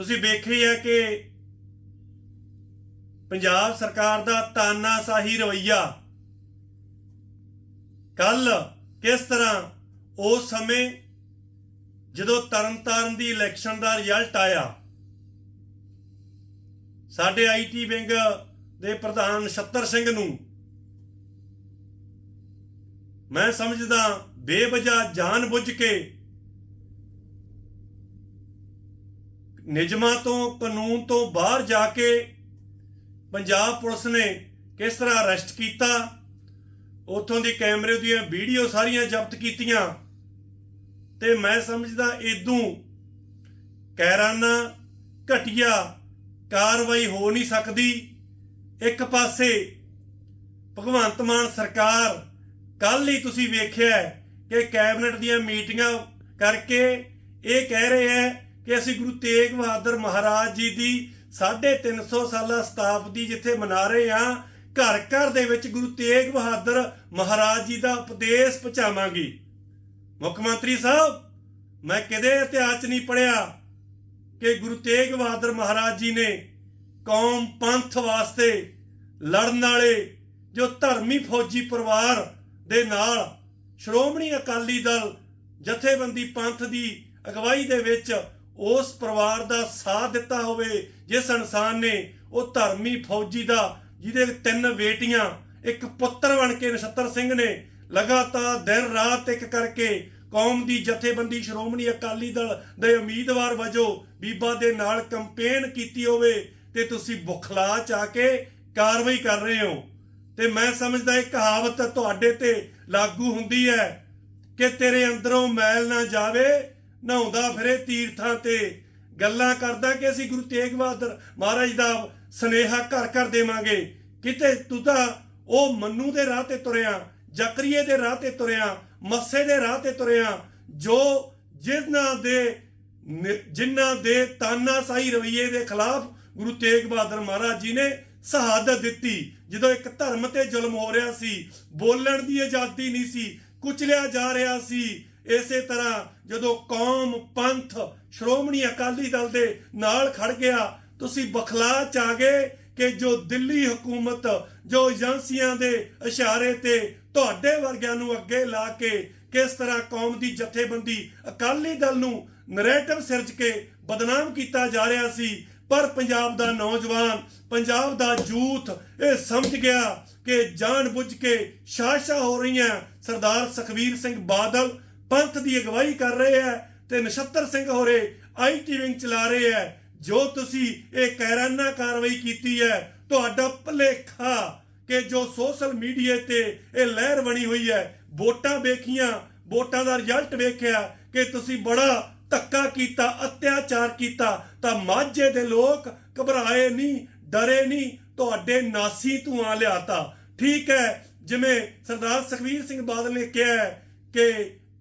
ਤੁਸੀਂ ਵੇਖਿਆ ਹੈ ਕਿ ਪੰਜਾਬ ਸਰਕਾਰ ਦਾ ਤਾਨਾਸ਼ਾਹੀ ਰਵਈਆ। ਕੱਲ ਕਿਸ ਤਰ੍ਹਾਂ ਉਸ ਸਮੇਂ ਜਦੋਂ ਤਰਨਤਾਰਨ ਦੀ ਇਲੈਕਸ਼ਨ ਦਾ ਰਿਜ਼ਲਟ ਆਇਆ, ਸਾਡੇ ਆਈਟੀ ਵਿੰਗ ਦੇ ਪ੍ਰਧਾਨ ਨਛੱਤਰ ਸਿੰਘ ਨੂੰ ਮੈਂ ਸਮਝਦਾ ਬੇਵਜ੍ਹਾ ਜਾਣ ਬੁੱਝ ਕੇ ਨਿਯਮਾਂ ਤੋਂ, ਕਾਨੂੰਨ ਤੋਂ ਬਾਹਰ ਜਾ ਕੇ ਪੰਜਾਬ ਪੁਲਿਸ ਨੇ ਕਿਸ ਤਰ੍ਹਾਂ ਅਰੈਸਟ ਕੀਤਾ, ਉਥੋਂ ਦੀ ਕੈਮਰੇ ਦੀਆਂ ਵੀਡੀਓ ਸਾਰੀਆਂ ਜ਼ਬਤ ਕੀਤੀਆਂ, ਤੇ ਮੈਂ ਸਮਝਦਾ ਇਦੋਂ ਕੈਰਾਨਾ ਘਟਿਆ ਕਾਰਵਾਈ ਹੋ ਨਹੀਂ ਸਕਦੀ। ਇੱਕ ਪਾਸੇ ਭਗਵੰਤ ਮਾਨ ਸਰਕਾਰ ਕੱਲ ਹੀ ਤੁਸੀਂ ਵੇਖਿਆ ਕਿ ਕੈਬਨਿਟ ਦੀਆਂ ਮੀਟਿੰਗਾਂ ਕਰਕੇ ਇਹ ਕਹਿ ਰਹੇ ਹੈ ਕਿ ਅਸੀਂ ਗੁਰੂ ਤੇਗ ਬਹਾਦਰ ਮਹਾਰਾਜ ਜੀ ਦੀ 350 ਸਾਲਾ ਸ਼ਤਾਬਦੀ ਜਿੱਥੇ ਮਨਾ ਰਹੇ ਹਾਂ, ਘਰ ਘਰ ਦੇ ਵਿੱਚ ਗੁਰੂ ਤੇਗ ਬਹਾਦਰ ਮਹਾਰਾਜ ਜੀ ਦਾ ਉਪਦੇਸ਼ ਪਹੁੰਚਾਵਾਂਗੇ। ਮੁੱਖ ਮੰਤਰੀ ਸਾਹਿਬ, ਮੈਂ ਕਦੇ ਇਤਿਹਾਸ 'ਚ ਨਹੀਂ ਪੜਿਆ ਕਿ ਗੁਰੂ ਤੇਗ ਬਹਾਦਰ ਮਹਾਰਾਜ ਜੀ ਨੇ ਕੌਮ ਪੰਥ ਵਾਸਤੇ ਲੜਨ ਵਾਲੇ ਜੋ ਧਰਮੀ ਫੌਜੀ ਪਰਿਵਾਰ ਦੇ ਨਾਲ ਸ਼੍ਰੋਮਣੀ ਅਕਾਲੀ ਦਲ ਜਥੇਬੰਦੀ ਪੰਥ ਦੀ ਅਗਵਾਈ ਦੇ ਵਿੱਚ ਉਸ ਪਰਿਵਾਰ ਦਾ ਸਾਥ ਦਿੱਤਾ ਹੋਵੇ, ਜਿਸ ਇਨਸਾਨ ਨੇ ਉਹ ਧਰਮੀ ਫੌਜੀ ਦਾ, ਜਿਹਦੇ ਤਿੰਨ ਬੇਟੀਆਂ, ਇੱਕ ਪੁੱਤਰ ਬਣ ਕੇ ਨਛੱਤਰ ਸਿੰਘ ਨੇ, ਲਗਾਤਾਰ ਦਿਨ ਰਾਤ ਇੱਕ ਕਰਕੇ ਕੌਮ ਦੀ ਜਥੇਬੰਦੀ ਸ਼੍ਰੋਮਣੀ ਅਕਾਲੀ ਦਲ ਦੇ ਉਮੀਦਵਾਰ ਵਜੋਂ ਬੀਬਾ ਦੇ ਨਾਲ ਕੰਪੇਨ ਕੀਤੀ ਹੋਵੇ, ਤੇ ਤੁਸੀਂ ਬੁਖਲਾ ਚ ਆ ਕੇ ਕਾਰਵਾਈ ਕਰ ਰਹੇ ਹੋ। ਤੇ ਮੈਂ ਸਮਝਦਾ ਇਹ ਕਹਾਵਤ ਤੁਹਾਡੇ ਤੇ ਲਾਗੂ ਹੁੰਦੀ ਹੈ ਕਿ ਤੇਰੇ ਅੰਦਰੋਂ ਮੈਲ ਨਾ ਜਾਵੇ ਨਹਾਉਂਦਾ ਫਿਰੇ ਤੀਰਥਾਂ ਤੇ। ਗੱਲਾਂ ਕਰਦਾ ਕਿ ਅਸੀਂ ਗੁਰੂ ਤੇਗ ਬਹਾਦਰ ਮਹਾਰਾਜ ਦਾ ਸਨੇਹਾ ਘਰ ਘਰ ਦੇਵਾਂਗੇ। ਕਿਤੇ ਤੂੰ ਤਾਂ ਉਹ ਮੰਨੂ ਦੇ ਰਾਹ ਤੇ ਤੁਰਿਆ, ਜ਼ਕਰੀਏ ਦੇ ਰਾਹ ਤੇ ਤੁਰਿਆ, ਮੱਸੇ ਦੇ ਰਾਹ ਤੇ ਤੁਰਿਆ, ਜੋ ਜਿਨ੍ਹਾਂ ਦੇ ਨਿ- ਜਿਨ੍ਹਾਂ ਦੇ ਤਾਨਾਸ਼ਾਹੀ ਰਵਈਏ ਦੇ ਖਿਲਾਫ ਗੁਰੂ ਤੇਗ ਬਹਾਦਰ ਮਹਾਰਾਜ ਜੀ ਨੇ ਸ਼ਹਾਦਤ ਦਿੱਤੀ। ਜਦੋਂ ਇੱਕ ਧਰਮ ਤੇ ਜ਼ੁਲਮ ਹੋ ਰਿਹਾ ਸੀ, ਬੋਲਣ ਦੀ ਆਜ਼ਾਦੀ ਨਹੀਂ ਸੀ, ਕੁਚਲਿਆ ਜਾ ਰਿਹਾ ਸੀ ਇਸੇ ਤਰ੍ਹਾਂ ਜਦੋਂ ਕੌਮ, ਪੰਥ, ਸ਼੍ਰੋਮਣੀ ਅਕਾਲੀ ਦਲ ਦੇ ਨਾਲ ਖੜ ਗਿਆ, ਤੁਸੀਂ ਬਖਲਾ ਚ ਆ ਗਏ ਕਿ ਜੋ ਦਿੱਲੀ ਹਕੂਮਤ, ਜੋ ਏਜੰਸੀਆਂ ਦੇ ਇਸ਼ਾਰੇ ਤੇ ਤੁਹਾਡੇ ਵਰਗਿਆਂ ਨੂੰ ਅੱਗੇ ਲਾ ਕੇ ਕਿਸ ਤਰ੍ਹਾਂ ਕੌਮ ਦੀ ਜਥੇਬੰਦੀ ਅਕਾਲੀ ਦਲ ਨੂੰ ਨਰੇਟਿਵ ਸਿਰਜ ਕੇ ਬਦਨਾਮ ਕੀਤਾ ਜਾ ਰਿਹਾ ਸੀ, ਪਰ ਪੰਜਾਬ ਦਾ ਨੌਜਵਾਨ, ਪੰਜਾਬ ਦਾ ਯੂਥ ਇਹ ਸਮਝ ਗਿਆ ਕਿ ਜਾਣ ਬੁੱਝ ਕੇ ਸ਼ਾਸ਼ਾ ਹੋ ਰਹੀਆਂ ਸਰਦਾਰ ਸੁਖਵੀਰ ਸਿੰਘ ਬਾਦਲ ਪੰਥ ਦੀ ਅਗਵਾਈ ਕਰ ਰਹੇ ਹੈ ਤੇ ਨਛੱਤਰ ਸਿੰਘ ਹੋਰੇ ਆਈਟੀ ਵਿੰਗ ਚਲਾ ਰਹੇ ਹੈ ਜੋ ਤੁਸੀਂ ਇਹ ਕੈਰਾਨਾ ਕਾਰਵਾਈ ਕੀਤੀ ਹੈ, ਤੁਹਾਡਾ ਭਲੇਖਾ ਕਿ ਜੋ ਸੋਸ਼ਲ ਮੀਡੀਆ ਤੇ ਇਹ ਲਹਿਰ ਬਣੀ ਹੋਈ ਹੈ, ਵੋਟਾਂ ਵੇਖੀਆਂ, ਵੋਟਾਂ ਦਾ ਰਿਜ਼ਲਟ ਵੇਖਿਆ ਕਿ ਤੁਸੀਂ ਬੜਾ ਧੱਕਾ ਕੀਤਾ, ਅਤਿਆਚਾਰ ਕੀਤਾ, ਤਾਂ ਮਾਝੇ ਦੇ ਲੋਕ ਘਬਰਾਏ ਨਹੀਂ, ਡਰੇ ਨਹੀਂ, ਤੁਹਾਡੇ ਨਾਸੀ ਧੂਆਂ ਲਿਆਤਾ। ਠੀਕ ਹੈ, ਜਿਵੇਂ ਸਰਦਾਰ ਸੁਖਵੀਰ ਸਿੰਘ ਬਾਦਲ ਨੇ ਕਿਹਾ ਕਿ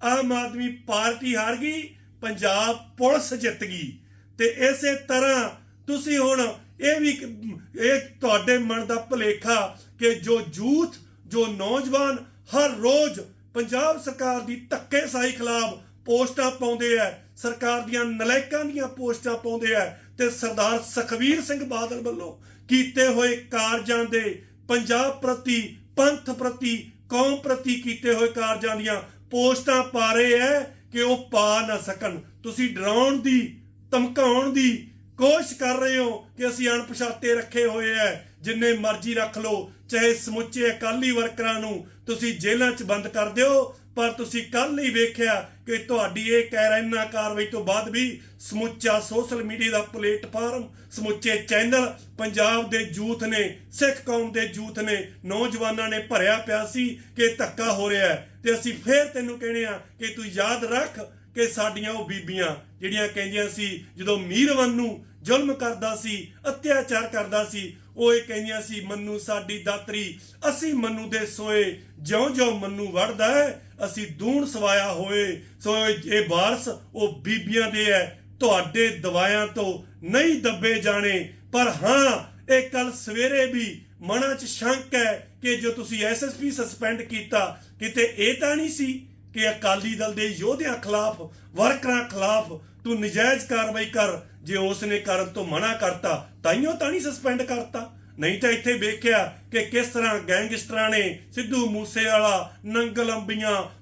ਆਮ ਆਦਮੀ ਪਾਰਟੀ ਹਾਰ ਗਈ, ਪੰਜਾਬ ਪੁਲਿਸ ਜਿੱਤ ਗਈ। ਤੇ ਇਸੇ ਤਰ੍ਹਾਂ ਤੁਸੀਂ ਹੁਣ ਇਹ ਵੀ ਇਹ ਤੁਹਾਡੇ ਮਨ ਦਾ ਭੁਲੇਖਾ ਕਿ ਜੋ ਯੂਥ ਜੋ ਨੌਜਵਾਨ ਹਰ ਰੋਜ਼ ਪੰਜਾਬ ਸਰਕਾਰ ਦੀ ਧੱਕੇਸ਼ਾਹੀ ਖਿਲਾਫ ਪੋਸਟਾਂ ਪਾਉਂਦੇ ਆ, ਸਰਕਾਰ ਦੀਆਂ ਨਲਾਇਕਾਂ ਦੀਆਂ ਪੋਸਟਾਂ ਪਾਉਂਦੇ ਆ ਤੇ ਸਰਦਾਰ ਸੁਖਵੀਰ ਸਿੰਘ ਬਾਦਲ ਵੱਲੋਂ ਕੀਤੇ ਹੋਏ ਕਾਰਜਾਂ ਦੇ ਪੰਜਾਬ ਪ੍ਰਤੀ, ਪੰਥ ਪ੍ਰਤੀ, ਕੌਮ ਪ੍ਰਤੀ ਕੀਤੇ ਹੋਏ ਕਾਰਜਾਂ ਦੀਆਂ ਪੋਸਟਾਂ ਪਾ ਰਹੇ ਐ ਕਿ ਉਹ ਪਾ ਨਾ ਸਕਣ। ਤੁਸੀਂ ਡਰਾਉਣ ਦੀ, ਧਮਕਾਉਣ ਦੀ ਕੋਸ਼ਿਸ਼ ਕਰ ਰਹੇ ਹੋ ਕਿ ਅਸੀਂ ਅਣਪਛਾਤੇ ਰੱਖੇ ਹੋਏ ਐ। ਜਿੰਨੇ ਮਰਜ਼ੀ ਰੱਖ ਲਓ, ਚਾਹੇ ਸਮੁੱਚੇ ਅਕਾਲੀ ਵਰਕਰਾਂ ਨੂੰ ਤੁਸੀਂ ਜੇਲ੍ਹਾਂ 'ਚ ਬੰਦ ਕਰ ਦਿਓ ਪਰ ਤੁਸੀਂ ਕੱਲ ਹੀ ਵੇਖਿਆ ਕਿ ਤੁਹਾਡੀ ਇਹ ਕੈਰੈਨਾ ਕਾਰਵਾਈ ਤੋਂ ਬਾਅਦ ਵੀ ਸਮੁੱਚਾ ਸੋਸ਼ਲ ਮੀਡੀਆ ਦਾ ਪਲੇਟਫਾਰਮ, ਸਮੁੱਚੇ ਚੈਨਲ ਪੰਜਾਬ ਦੇ ਯੂਥ ਨੇ, ਸਿੱਖ ਕੌਮ ਦੇ ਯੂਥ ਨੇ, ਨੌਜਵਾਨਾਂ ਨੇ ਭਰਿਆ ਪਿਆ ਸੀ ਕਿ ਧੱਕਾ ਹੋ ਰਿਹਾ ਹੈ। ਤੇ ਅਸੀਂ ਫੇਰ ਤੈਨੂੰ ਕਹਿੰਦੇ ਆ ਕਿ ਤੂੰ ਯਾਦ ਰੱਖ ਕਿ ਸਾਡੀਆਂ ਉਹ ਬੀਬੀਆਂ ਜਿਹੜੀਆਂ ਕਹਿੰਦੀਆਂ ਸੀ ਜਦੋਂ ਮੀਰਵਨ ਨੂੰ ਜ਼ੁਲਮ ਕਰਦਾ ਸੀ, ਅਤਿਆਚਾਰ ਕਰਦਾ ਸੀ ਉਹ ਇਹ ਕਹਿੰਦੀਆਂ ਸੀ, ਮੰਨੂ ਸਾਡੀ ਦਾਤਰੀ, ਅਸੀਂ ਮੰਨੂ ਦੇ ਸੋਏ, ਜਿਉਂ-ਜਿਉਂ ਮੰਨੂ ਵੜਦਾ ਹੈ, ਅਸੀਂ ਦੂਣ ਸਵਾਇਆ ਹੋਏ ਸੋ ਇਹ ਵਾਰਸ, ਉਹ ਬੀਬੀਆਂ ਦੇ ਹੈ, ਤੁਹਾਡੇ ਦਵਾਇਆਂ ਤੋਂ ਨਹੀਂ ਦੱਬੇ ਜਾਣੇ, ਪਰ ਹਾਂ, ਇਹ ਕੱਲ ਸਵੇਰੇ ਵੀ ਮਨਾਂ 'ਚ ਸ਼ੰਕ ਹੈ ਕਿ ਜੋ ਤੁਸੀਂ ਐਸਐਸਪੀ ਸਸਪੈਂਡ ਕੀਤਾ, ਕਿਤੇ ਇਹ ਤਾਂ ਨਹੀਂ ਸੀ ਕਿ ਅਕਾਲੀ ਦਲ ਦੇ ਯੋਧਿਆਂ ਖਿਲਾਫ, ਵਰਕਰਾਂ ਖਿਲਾਫ ਤੂੰ ਨਜਾਇਜ਼ ਕਾਰਵਾਈ ਕਰ, ਜੇ ਉਸ ਨੇ ਕਰਨ ਤੋਂ ਮਨਾ ਕਰਤਾ, ਤਾਈਓ ਤਾਂ ਨਹੀਂ ਸਸਪੈਂਡ ਕਰਤਾ। ਨਹੀਂ ਤਾਂ ਇੱਥੇ ਵੇਖਿਆ ਕਿ ਕਿਸ ਤਰ੍ਹਾਂ ਗੈਂਗਸਟਰਾਂ ਨੇ ਸਿੱਧੂ ਮੂਸੇਵਾਲਾ, ਨੰਗਲ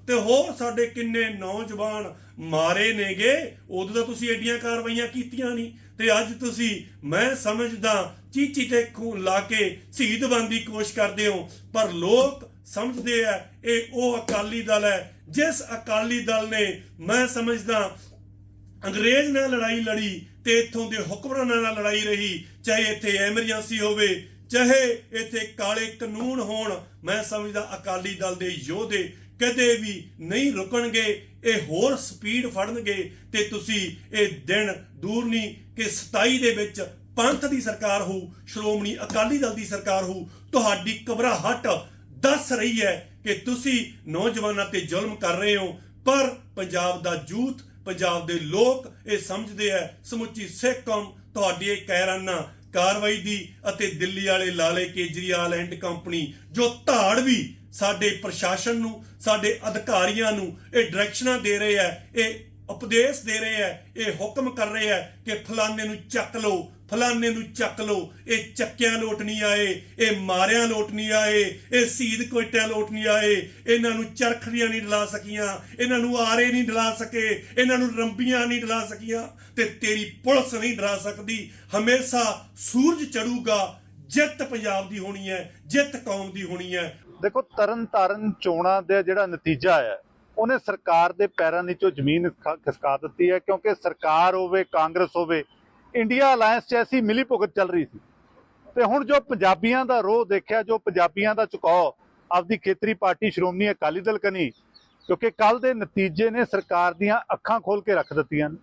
ਤੇ ਹੋਰ ਸਾਡੇ ਕਿੰਨੇ ਨੌਜਵਾਨ ਮਾਰੇ ਨੇਗੇ, ਉਦੋਂ ਤਾਂ ਤੁਸੀਂ ਐਡੀਆਂ ਕਾਰਵਾਈਆਂ ਕੀਤੀਆਂ ਨਹੀਂ। ਤੇ ਅੱਜ ਤੁਸੀਂ, ਮੈਂ ਸਮਝਦਾ, ਚੀਚੀ ਤੇ ਖੂਨ ਲਾ ਕੇ ਸ਼ਹੀਦ ਬਣਨ ਦੀ ਕੋਸ਼ਿਸ਼ ਕਰਦੇ ਹੋ। ਪਰ ਲੋਕ ਸਮਝਦੇ ਆ, ਇਹ ਉਹ ਅਕਾਲੀ ਦਲ ਹੈ, ਜਿਸ ਅਕਾਲੀ ਦਲ ਨੇ, ਮੈਂ ਸਮਝਦਾ ਅੰਗਰੇਜ਼ ਨਾਲ ਲੜਾਈ ਲੜੀ ਤੇ ਇੱਥੋਂ ਦੇ ਹੁਕਮਰਾਨਾਂ ਨਾਲ ਲੜਾਈ ਰਹੀ, ਚਾਹੇ ਇੱਥੇ ਐਮਰਜੈਂਸੀ ਹੋਵੇ, ਚਾਹੇ ਇੱਥੇ ਕਾਲੇ ਕਾਨੂੰਨ ਹੋਣ, ਮੈਂ ਸਮਝਦਾ ਅਕਾਲੀ ਦਲ ਦੇ ਯੋਧੇ ਕਦੇ ਵੀ ਨਹੀਂ ਰੁਕਣਗੇ, ਇਹ ਹੋਰ ਸਪੀਡ ਫੜਨਗੇ ਤੇ ਤੁਸੀਂ ਇਹ ਦਿਨ ਦੂਰ ਨਹੀਂ ਕਿ 27 ਦੇ ਵਿੱਚ ਪੰਥ ਦੀ ਸਰਕਾਰ ਹੋ ਸ਼੍ਰੋਮਣੀ ਅਕਾਲੀ ਦਲ ਦੀ ਸਰਕਾਰ ਹੋ ਤੁਹਾਡੀ ਘਬਰਾਹਟ ਦੱਸ ਰਹੀ ਹੈ ਕਿ ਤੁਸੀਂ ਨੌਜਵਾਨਾਂ ਤੇ ਜ਼ੁਲਮ ਕਰ ਰਹੇ ਹੋ, ਪਰ ਪੰਜਾਬ ਦਾ ਯੂਥ ਪੰਜਾਬ ਦੇ ਲੋਕ ਇਹ ਸਮਝਦੇ ਆ, ਸਮੁੱਚੀ ਸਿੱਖ ਕੌਮ ਤੁਹਾਡੀ ਇਹ ਕਾਇਰਾਨਾ ਕਾਰਵਾਈ ਦੀ ਅਤੇ ਦਿੱਲੀ ਵਾਲੇ ਲਾਲੇ ਕੇਜਰੀਵਾਲ ਐਂਡ ਕੰਪਨੀ ਜੋ ਧਾੜ ਵੀ ਸਾਡੇ ਪ੍ਰਸ਼ਾਸਨ ਨੂੰ, ਸਾਡੇ ਅਧਿਕਾਰੀਆਂ ਨੂੰ ਇਹ ਡਾਇਰੈਕਸ਼ਨਾਂ ਦੇ ਰਹੇ ਆ, ਇਹ ਉਪਦੇਸ਼ ਦੇ ਰਹੇ ਆ, ਇਹ ਹੁਕਮ ਕਰ ਰਹੇ ਆ ਕਿ ਫਲਾਣੇ ਨੂੰ ਚੱਕ ਲਓ ਫਲਾਣੇ ਨੂੰ ਚੱਕ ਲਓ, ਇਹ ਚੱਕਿਆਂ ਲੋਟ ਨਹੀਂ ਆਏ, ਇਹ ਮਾਰਿਆਂ ਲੋਟ ਨਹੀਂ ਆਏ, ਇਹ ਸੀਦ ਕੋਟਿਆਂ ਲੋਟ ਨਹੀਂ ਆਏ, ਇਹਨਾਂ ਨੂੰ ਚਰਖੜੀਆਂ ਨਹੀਂ ਡਲਾ ਸਕੀਆਂ, ਇਹਨਾਂ ਨੂੰ ਆਰੇ ਨਹੀਂ ਡਲਾ ਸਕੇ, ਇਹਨਾਂ ਨੂੰ ਰੰਬੀਆਂ ਨਹੀਂ ਡਲਾ ਸਕੀਆਂ ਤੇ ਤੇਰੀ ਪੁਲਿਸ ਨਹੀਂ ਡਰਾ ਸਕਦੀ। ਹਮੇਸ਼ਾ ਸੂਰਜ ਚੜੂਗਾ, ਜਿੱਤ ਪੰਜਾਬ ਦੀ ਹੋਣੀ ਹੈ, ਜਿੱਤ ਕੌਮ ਦੀ ਹੋਣੀ ਹੈ। ਦੇਖੋ ਤਰਨ ਤਾਰਨ ਚੋਣਾਂ ਦਾ ਜਿਹੜਾ ਨਤੀਜਾ ਆਇਆ ਉਹਨੇ ਸਰਕਾਰ ਦੇ ਪੈਰਾਂ ਨੀਚੋਂ ਜ਼ਮੀਨ ਖਿਸਕਾ ਦਿੱਤੀ ਹੈ, ਕਿਉਂਕਿ ਸਰਕਾਰ ਹੋਵੇ, ਕਾਂਗਰਸ ਹੋਵੇ ਇੰਡੀਆ ਅਲਾਈਅੰਸ 'ਚ ਐਸੀ ਮਿਲੀ ਭੁਗਤ ਚੱਲ ਰਹੀ ਸੀ। ਤੇ ਹੁਣ ਜੋ ਪੰਜਾਬੀਆਂ ਦਾ ਰੋਹ ਦੇਖਿਆ, ਜੋ ਪੰਜਾਬੀਆਂ ਦਾ ਝੁਕਾਓ, ਆਪਦੀ ਖੇਤਰੀ ਪਾਰਟੀ ਸ਼੍ਰੋਮਣੀ ਅਕਾਲੀ ਦਲ ਕਨੀ, ਕਿਉਂਕਿ ਕੱਲ ਦੇ ਨਤੀਜੇ ਨੇ ਸਰਕਾਰ ਦੀਆਂ ਅੱਖਾਂ ਖੋਲ ਕੇ ਰੱਖ ਦਿੱਤੀਆਂ ਨੇ।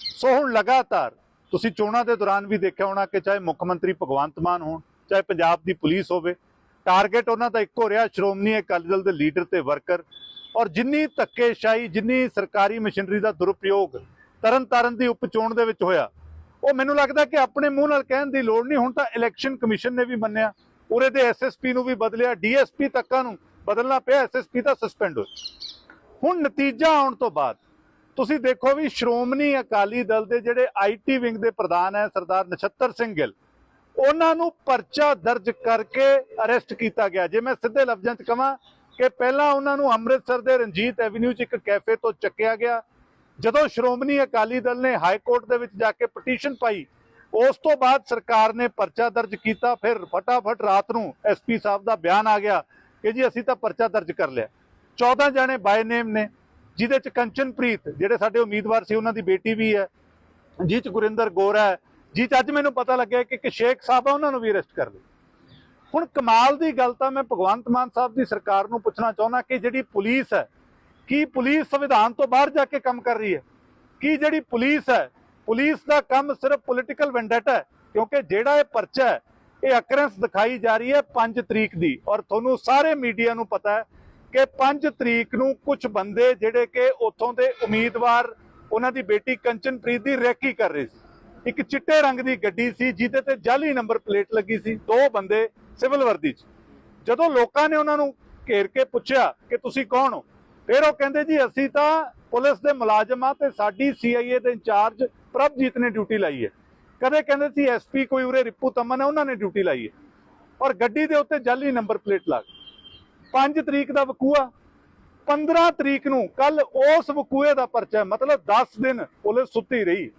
ਸੋ ਹੁਣ ਲਗਾਤਾਰ ਤੁਸੀਂ ਚੋਣਾਂ ਦੇ ਦੌਰਾਨ ਵੀ ਦੇਖਿਆ ਹੋਣਾ ਕਿ ਚਾਹੇ ਮੁੱਖ ਮੰਤਰੀ ਭਗਵੰਤ ਮਾਨ ਹੋਣ, ਚਾਹੇ ਪੰਜਾਬ ਦੀ ਪੁਲਿਸ ਹੋਵੇ, ਟਾਰਗੇਟ ਉਹਨਾਂ ਦਾ ਇੱਕੋ ਰਿਹਾ, ਸ਼੍ਰੋਮਣੀ ਅਕਾਲੀ ਦਲ ਦੇ ਲੀਡਰ ਤੇ ਵਰਕਰ। ਔਰ ਜਿੰਨੀ ਧੱਕੇਸ਼ਾਹੀ, ਜਿੰਨੀ ਸਰਕਾਰੀ ਮਸ਼ੀਨਰੀ ਦਾ ਦੁਰਉਪਯੋਗ ਤਰਨ ਤਾਰਨ ਦੀ ਉਪਚੋਣ ਦੇ ਵਿੱਚ ਹੋਇਆ ਉਹ ਮੈਨੂੰ ਲੱਗਦਾ ਕਿ ਆਪਣੇ ਮੂੰਹ ਨਾਲ ਕਹਿਣ ਦੀ ਲੋੜ ਨਹੀਂ। ਹੁਣ ਤਾਂ ਇਲੈਕਸ਼ਨ ਕਮਿਸ਼ਨ ਨੇ ਵੀ ਮੰਨਿਆ। ਉਰੇ ਦੇ ਐਸਐਸਪੀ ਨੂੰ ਵੀ ਬਦਲਿਆ। ਡੀਐਸਪੀ ਤੱਕਾਂ ਨੂੰ ਬਦਲਣਾ ਪਿਆ। ਐਸਐਸਪੀ ਤਾਂ ਸਸਪੈਂਡ ਹੋਏ। ਹੁਣ ਨਤੀਜਾ ਆਉਣ ਤੋਂ ਬਾਅਦ ਤੁਸੀਂ ਦੇਖੋ ਵੀ ਸ਼੍ਰੋਮਣੀ ਅਕਾਲੀ ਦਲ ਦੇ ਜਿਹੜੇ ਆਈਟੀ ਵਿੰਗ ਦੇ ਪ੍ਰਧਾਨ ਹੈ, ਸਰਦਾਰ ਨਛੱਤਰ ਸਿੰਘ ਗਿੱਲ, ਉਹਨਾਂ ਨੂੰ ਪਰਚਾ ਦਰਜ ਕਰਕੇ ਅਰੈਸਟ ਕੀਤਾ ਗਿਆ। ਜੇ ਮੈਂ ਸਿੱਧੇ ਲਫ਼ਜ਼ਾਂ 'ਚ ਕਹਾਂ ਕਿ ਪਹਿਲਾਂ ਉਹਨਾਂ ਨੂੰ ਅੰਮ੍ਰਿਤਸਰ ਦੇ ਰਣਜੀਤ ਐਵਨਿਊ 'ਚ ਇੱਕ ਕੈਫੇ ਤੋਂ ਚੱਕਿਆ ਗਿਆ। ਜਦੋਂ ਸ਼੍ਰੋਮਣੀ ਅਕਾਲੀ ਦਲ ਨੇ ਹਾਈ ਕੋਰਟ ਦੇ ਵਿੱਚ ਜਾ ਕੇ ਪਟੀਸ਼ਨ ਪਾਈ, ਉਸ ਤੋਂ ਬਾਅਦ ਸਰਕਾਰ ਨੇ ਪਰਚਾ ਦਰਜ ਕੀਤਾ, ਫਿਰ ਫਟਾਫਟ ਰਾਤ ਨੂੰ ਐਸਪੀ ਸਾਹਿਬ ਦਾ ਬਿਆਨ ਆ ਗਿਆ ਕਿ ਜੀ ਅਸੀਂ ਤਾਂ ਪਰਚਾ ਦਰਜ ਕਰ ਲਿਆ। 14 ਜਾਣੇ ਬਾਏ ਨੇਮ ਨੇ, ਜਿਹਦੇ ਚ ਕੰਚਨਪ੍ਰੀਤ, ਜਿਹੜੇ ਸਾਡੇ ਉਮੀਦਵਾਰ ਸੀ, ਉਹਨਾਂ ਦੀ ਬੇਟੀ ਵੀ ਹੈ ਜੀ ਚ ਗੁਰਿੰਦਰ ਗੋਰਾ ਹੈ ਜੀ ਚ ਅੱਜ ਮੈਨੂੰ ਪਤਾ ਲੱਗਿਆ ਕਿ ਇੱਕ ਸ਼ੇਖ ਸਾਹਿਬ ਆ, ਉਹਨਾਂ ਨੂੰ ਵੀ ਅਰੈਸਟ ਕਰ ਲਿਆ। ਹੁਣ ਕਮਾਲ ਦੀ ਗੱਲ ਤਾਂ ਮੈਂ ਭਗਵੰਤ ਮਾਨ ਸਾਹਿਬ ਦੀ ਸਰਕਾਰ ਨੂੰ ਪੁੱਛਣਾ ਚਾਹੁੰਦਾ ਕਿ ਜਿਹੜੀ ਪੁਲਿਸ ਹੈ ਕੀ ਪੁਲਿਸ ਸੰਵਿਧਾਨ ਤੋਂ ਬਾਹਰ ਜਾ ਕੇ ਕੰਮ ਕਰ ਰਹੀ ਹੈ? ਕੀ ਜਿਹੜੀ ਪੁਲਿਸ ਹੈ, ਪੁਲਿਸ ਦਾ ਕੰਮ ਸਿਰਫ ਪੋਲਿਟੀਕਲ ਵੈਂਡੇਟਾ ਹੈ, ਕਿਉਂਕਿ ਜਿਹੜਾ ਇਹ ਪਰਚਾ ਹੈ, ਇਹ ਅਕਰੈਂਸ ਦਿਖਾਈ ਜਾ ਰਹੀ ਹੈ 5 ਤਰੀਕ ਦੀ। ਔਰ ਤੁਹਾਨੂੰ ਸਾਰੇ ਮੀਡੀਆ ਨੂੰ ਪਤਾ ਹੈ ਕਿ 5 ਤਰੀਕ ਨੂੰ ਕੁਝ ਬੰਦੇ ਜਿਹੜੇ ਕਿ ਉੱਥੋਂ ਦੇ ਉਮੀਦਵਾਰ, ਉਹਨਾਂ ਦੀ ਬੇਟੀ ਕੰਚਨਪ੍ਰੀਤ ਦੀ ਰੈਕੀ ਕਰ ਰਹੇ ਸੀ। ਇੱਕ ਚਿੱਟੇ ਰੰਗ ਦੀ ਗੱਡੀ ਸੀ, ਜਿਹਦੇ ਤੇ ਜਾਲੀ ਨੰਬਰ ਪਲੇਟ ਲੱਗੀ ਸੀ, ਦੋ ਬੰਦੇ ਸਿਵਲ ਵਰਦੀ 'ਚ। ਜਦੋਂ ਲੋਕਾਂ ਨੇ ਉਹਨਾਂ ਨੂੰ ਘੇਰ ਕੇ ਪੁੱਛਿਆ ਕਿ ਤੁਸੀਂ ਕੌਣ ਹੋ ਫਿਰ ਉਹ ਕਹਿੰਦੇ ਜੀ, ਅਸੀਂ ਤਾਂ ਪੁਲਿਸ ਦੇ ਮੁਲਾਜ਼ਮ ਆ ਤੇ ਸਾਡੀ ਸੀਆਈਏ ਦੇ ਇੰਚਾਰਜ ਪ੍ਰਭਜੀਤ ਨੇ ਡਿਊਟੀ ਲਾਈ ਹੈ। ਕਦੇ ਕਹਿੰਦੇ ਸੀ ਐਸਪੀ ਕੋਈ ਉਰੇ ਰਿਪੂ ਤਮਨ ਹੈ, ਉਹਨਾਂ ਨੇ ਡਿਊਟੀ ਲਾਈ ਹੈ। ਔਰ ਗੱਡੀ ਦੇ ਉੱਤੇ ਜਾਲੀ ਨੰਬਰ ਪਲੇਟ ਲੱਗ 5 ਤਰੀਕ ਦਾ ਵਕੂਆ 15 ਤਰੀਕ ਨੂੰ ਕੱਲ ਉਸ ਵਕੂਏ ਦਾ ਪਰਚਾ, ਮਤਲਬ 10 ਦਿਨ ਪੁਲਿਸ ਸੁੱਤੀ ਰਹੀ।